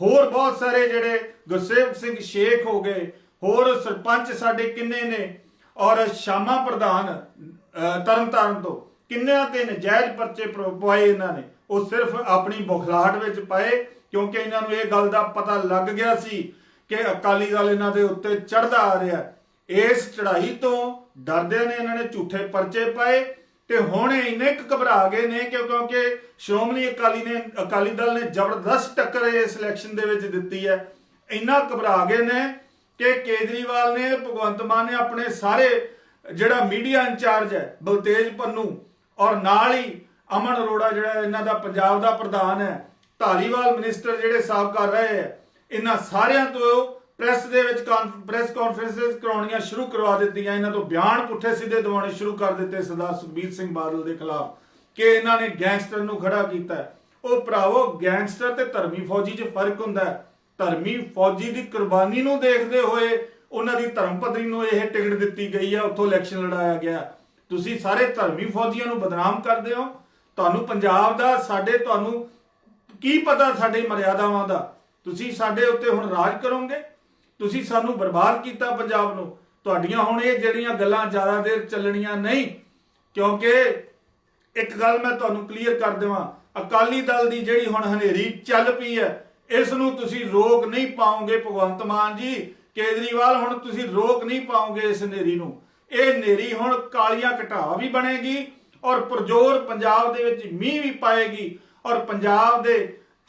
ਹੋਰ ਬਹੁਤ ਸਾਰੇ ਜਿਹੜੇ ਗੁਰਸੇਵ ਸਿੰਘ ਸ਼ੇਖ ਹੋ ਗਏ ਹੋਰ ਸਰਪੰਚ ਸਾਡੇ ਕਿੰਨੇ ਨੇ ਔਰ ਸ਼ਾਮਾ ਪ੍ਰਧਾਨ ਅਹ, ਤਰਨਤਾਰਨ ਤੋਂ। ਕਿੰਨਿਆਂ ਤੇ ਨਜਾਇਜ਼ ਪਰਚੇ ਪ- ਪਵਾਏ ਇਹਨਾਂ ਨੇ? ਉਹ ਸਿਰਫ ਆਪਣੀ ਬੁਖਲਾਹਟ ਵਿੱਚ ਪਾਏ, ਕਿਉਂਕਿ ਇਹਨਾਂ ਨੂੰ ਇਹ ਗੱਲ ਦਾ ਪਤਾ ਲੱਗ ਗਿਆ ਸੀ ਕਿ ਅਕਾਲੀ ਦਲ ਇਹਨਾਂ ਦੇ ਉੱਤੇ ਚੜਦਾ ਆ ਰਿਹਾ ਇਸ ਚੜ੍ਹਾਈ ਤੋਂ ਡਰਦੇ ਨੇ ਇਹਨਾਂ ਨੇ ਝੂਠੇ ਪਰਚੇ ਪਾਏ ਤੇ ਹੁਣ ਇਹ ਇੰਨੇ ਘਬਰਾ ਗਏ ਨੇ ਕਿਉਂਕਿ ਸ਼੍ਰੋਮਣੀ ਅਕਾਲੀ ਨੇ ਅਕਾਲੀ ਦਲ ਨੇ ਜ਼ਬਰਦਸਤ ਟੱਕਰ ਇਸ ਇਲੈਕਸ਼ਨ ਦੇ ਵਿੱਚ ਦਿੱਤੀ ਹੈ। ਇੰਨਾ ਘਬਰਾ ਗਏ ਨੇ ਕਿ ਕੇਜਰੀਵਾਲ ਨੇ, ਭਗਵੰਤ ਮਾਨ ਨੇ ਆਪਣੇ ਸਾਰੇ ਜਿਹੜਾ ਮੀਡੀਆ ਇੰਚਾਰਜ ਹੈ, ਬਲਤੇਜ ਪੰਨੂ ਔਰ ਨਾਲ ਹੀ ਅਮਨ ਅਰੋੜਾ ਜਿਹੜਾ ਇਹਨਾਂ ਦਾ ਪੰਜਾਬ ਦਾ ਪ੍ਰਧਾਨ ਹੈ, ਧਾਲੀਵਾਲ ਮਿਨਿਸਟਰ ਜਿਹੜੇ ਸਾਫ਼ ਕਰ ਰਹੇ ਹੈ, ਇਹਨਾਂ ਸਾਰਿਆਂ ਤੋਂ ਪ੍ਰੈਸ ਦੇ ਵਿੱਚ ਪ੍ਰੈਸ ਕਾਨਫਰੰਸਸ ਕਰਾਉਣੀਆਂ ਸ਼ੁਰੂ ਕਰਵਾ ਦਿੱਤੀਆਂ, ਇਹਨਾਂ ਤੋਂ ਬਿਆਨ ਪੁੱਠੇ ਸਿੱਧੇ ਦਿਵਾਉਣੇ ਸ਼ੁਰੂ ਕਰ ਦਿੱਤੇ ਸਰਦਾਰ ਸੁਖਬੀਰ ਸਿੰਘ ਬਾਦਲ ਦੇ ਖਿਲਾਫ ਕਿ ਇਹਨਾਂ ਨੇ ਗੈਂਗਸਟਰ ਨੂੰ ਖੜਾ ਕੀਤਾ ਉਹ ਭਰਾਵੋ ਗੈਂਗਸਟਰ ਤੇ ਧਰਮੀ ਫੌਜੀ 'ਚ ਫ਼ਰਕ ਹੁੰਦਾ ਧਰਮੀ ਫੌਜੀ ਦੀ ਕੁਰਬਾਨੀ ਨੂੰ ਦੇਖਦੇ ਹੋਏ ਉਹਨਾਂ ਦੀ ਧਰਮ ਪਤਨੀ ਨੂੰ ਇਹ ਟਿਕਟ ਦਿੱਤੀ ਗਈ ਹੈ, ਉੱਥੋਂ ਇਲੈਕਸ਼ਨ ਲੜਾਇਆ ਗਿਆ। ਤੁਸੀਂ ਸਾਰੇ ਧਰਮੀ ਫੌਜੀਆਂ ਨੂੰ ਬਦਨਾਮ ਕਰਦੇ ਹੋ। ਤੁਹਾਨੂੰ ਪੰਜਾਬ ਦਾ, ਸਾਡੇ ਤੁਹਾਨੂੰ ਕੀ ਪਤਾ ਸਾਡੇ ਮਰਿਆਦਾਵਾਂ ਦਾ? ਤੁਸੀਂ ਸਾਡੇ ਉੱਤੇ ਹੁਣ ਰਾਜ ਕਰੋਗੇ? ਤੁਸੀਂ ਸਾਨੂੰ ਬਰਬਾਦ ਕੀਤਾ ਪੰਜਾਬ ਨੂੰ। ਤੁਹਾਡੀਆਂ ਹੁਣ ਇਹ ਜਿਹੜੀਆਂ ਗੱਲਾਂ ਜ਼ਿਆਦਾ ਦੇਰ ਚੱਲਣੀਆਂ ਨਹੀਂ, ਕਿਉਂਕਿ ਇੱਕ ਗੱਲ ਮੈਂ ਤੁਹਾਨੂੰ ਕਲੀਅਰ ਕਰ ਦੇਵਾਂ। ਅਕਾਲੀ ਦਲ ਦੀ ਜਿਹੜੀ ਹੁਣ ਹਨੇਰੀ ਚੱਲ ਪਈ ਹੈ, ਇਸ ਨੂੰ ਤੁਸੀਂ ਰੋਕ ਨਹੀਂ ਪਾਓਗੇ ਭਗਵੰਤ ਮਾਨ ਜੀ। ਕੇਜਰੀਵਾਲ, ਹੁਣ ਤੁਸੀਂ ਰੋਕ ਨਹੀਂ ਪਾਓਗੇ ਇਸ ਹਨੇਰੀ ਨੂੰ। ਇਹ ਹਨੇਰੀ ਹੁਣ ਕਾਲੀਆਂ ਘਟਾਵਾ ਵੀ ਬਣੇਗੀ ਔਰ ਪੁਰਜੋਰ ਪੰਜਾਬ ਦੇ ਵਿੱਚ ਮੀਂਹ ਵੀ ਪਾਏਗੀ ਔਰ ਪੰਜਾਬ ਦੇ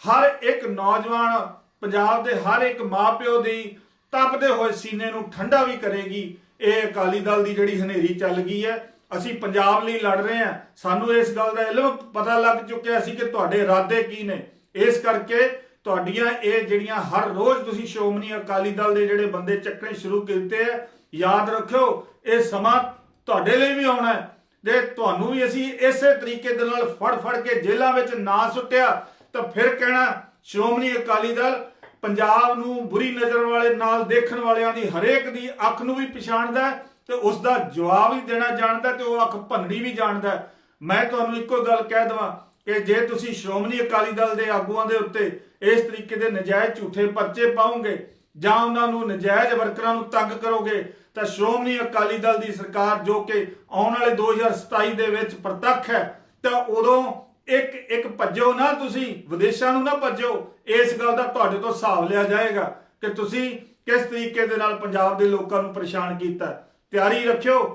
ਹਰ ਇੱਕ ਨੌਜਵਾਨ, ਪੰਜਾਬ ਦੇ ਹਰ ਇੱਕ ਮਾਪਿਓ ਦੀ ਤਪਦੇ ਹੋਏ ਸੀਨੇ ਨੂੰ ਠੰਡਾ ਵੀ ਕਰੇਗੀ। ਇਹ ਅਕਾਲੀ ਦਲ ਦੀ ਜਿਹੜੀ ਹਨੇਰੀ ਚੱਲ ਗਈ ਹੈ, ਅਸੀਂ ਪੰਜਾਬ ਲਈ ਲੜ ਰਹੇ ਹਾਂ। ਸਾਨੂੰ ਇਸ ਗੱਲ ਦਾ ਇਲਮ ਪਤਾ ਲੱਗ ਚੁੱਕਿਆ ਸੀ ਕਿ ਤੁਹਾਡੇ ਇਰਾਦੇ ਕੀ ਨੇ। ਇਸ ਕਰਕੇ ਤੁਹਾਡੀਆਂ ਇਹ ਜਿਹੜੀਆਂ ਹਰ ਰੋਜ਼ ਤੁਸੀਂ ਸ਼੍ਰੋਮਣੀ ਅਕਾਲੀ ਦਲ ਦੇ ਜਿਹੜੇ ਬੰਦੇ ਚੱਕਣੇ ਸ਼ੁਰੂ ਕੀਤੇ ਆ ਯਾਦ ਰੱਖਿਓ, ਇਹ ਸਮਾਂ ਤੁਹਾਡੇ ਲਈ ਵੀ ਆਉਣਾ ਹੈ। ਤੇ ਤੁਹਾਨੂੰ ਵੀ ਅਸੀਂ ਇਸੇ ਤਰੀਕੇ ਦੇ ਨਾਲ ਫੜ ਫੜ ਕੇ ਜੇਲ੍ਹਾਂ ਵਿੱਚ ਨਾ ਸੁੱਟਿਆ, ਤਾਂ ਫਿਰ ਕਹਿਣਾ, ਸ਼੍ਰੋਮਣੀ ਅਕਾਲੀ ਦਲ ਪੰਜਾਬ ਨੂੰ ਬੁਰੀ ਨਜ਼ਰ ਵਾਲੇ ਨਾਲ ਦੇਖਣ ਵਾਲਿਆਂ ਦੀ ਹਰੇਕ ਦੀ ਅੱਖ ਨੂੰ ਵੀ ਪਛਾਣਦਾ ਤੇ ਉਸ ਦਾ ਜਵਾਬ ਵੀ ਦੇਣਾ ਜਾਣਦਾ ਤੇ ਉਹ ਅੱਖ ਭੰਨਣੀ ਵੀ ਜਾਣਦਾ ਮੈਂ ਤੁਹਾਨੂੰ ਇੱਕੋ ਗੱਲ ਕਹਿ ਦਵਾਂ ਕਿ ਜੇ ਤੁਸੀਂ ਸ਼੍ਰੋਮਣੀ ਅਕਾਲੀ ਦਲ ਦੇ ਆਗੂਆਂ ਦੇ ਉੱਤੇ ਇਸ ਤਰੀਕੇ ਦੇ ਨਜਾਇਜ਼ ਝੂਠੇ ਪਰਚੇ ਪਾਉਂਗੇ ਜਾਂ ਉਹਨਾਂ ਨੂੰ ਨਜਾਇਜ਼ ਵਰਕਰਾਂ ਨੂੰ ਤੰਗ ਕਰੋਗੇ, ਤਾਂ ਸ਼੍ਰੋਮਣੀ ਅਕਾਲੀ ਦਲ ਦੀ ਸਰਕਾਰ ਜੋ ਕਿ ਆਉਣ ਵਾਲੇ 2027 ਦੇ ਵਿੱਚ ਪ੍ਰਤੱਖ ਹੈ, ਤਾਂ ਉਦੋਂ ਇੱਕ ਇੱਕ ਭੱਜੋ ਨਾ ਤੁਸੀਂ, ਵਿਦੇਸ਼ਾਂ ਨੂੰ ਨਾ ਭੱਜੋ। ਇਸ ਗੱਲ ਦਾ ਤੁਹਾਡੇ ਤੋਂ ਹਿਸਾਬ ਲਿਆ ਜਾਏਗਾ ਕਿ ਤੁਸੀਂ ਕਿਸ ਤਰੀਕੇ ਦੇ ਨਾਲ ਪੰਜਾਬ ਦੇ ਲੋਕਾਂ ਨੂੰ ਪਰੇਸ਼ਾਨ ਕੀਤਾ। ਤਿਆਰੀ ਰੱਖਿਓ।